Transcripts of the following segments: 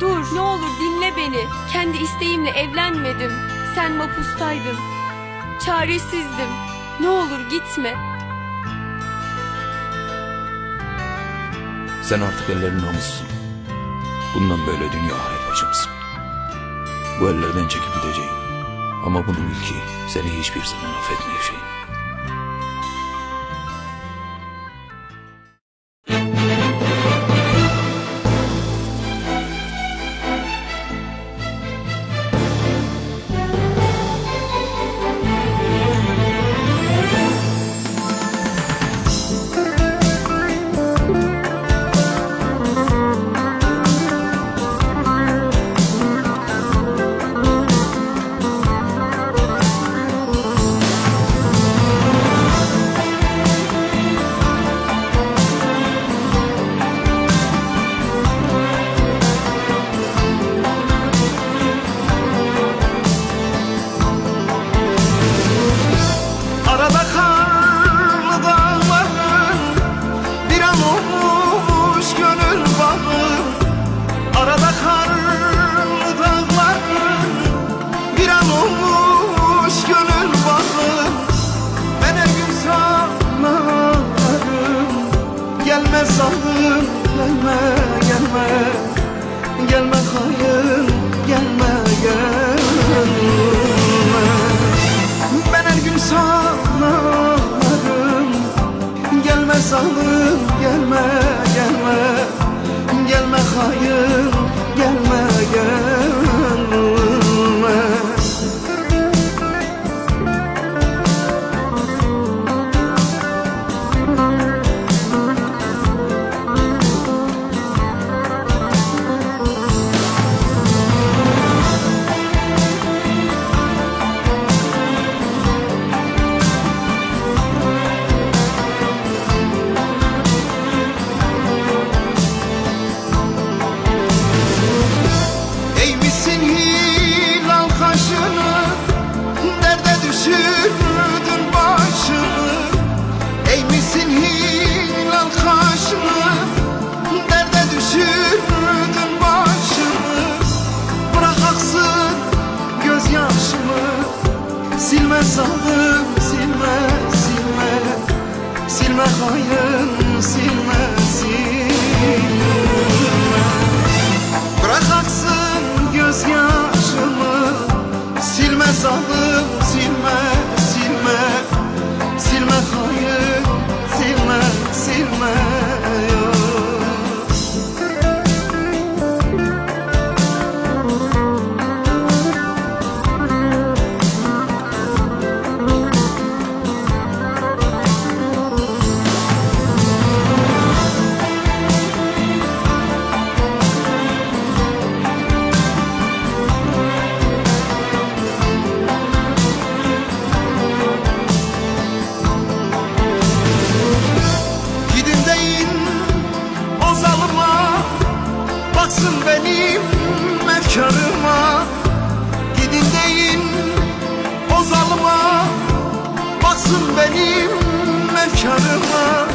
Dur ne olur dinle beni. Kendi isteğimle evlenmedim. Sen mapustaydın. Çaresizdim. Ne olur gitme. Sen artık ellerin namussun. Bundan böyle dünya ahiret bacımsın. Bu ellerden çekip gideceğim. Ama bunu bil ki seni hiçbir zaman affetmeyeceğim. Olmuş gönül bağı Arada karlı dağların Bir an olmuş gönül bağı Ben her gün sanarım Gelme sandım gelme gelme Sanırım gelme gelme. Gelme hayır Silme silme silme Çarıma gidin deyin Ozalıma baksın benim mekanıma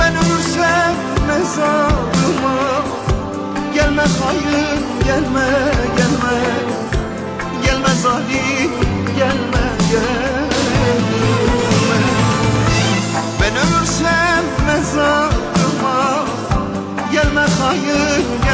Ben ölürsem mezarıma. Gelme hayır gelme gelme. Gelme zalim gelme gelme. Ben ölürsem mezarıma Gelme hayır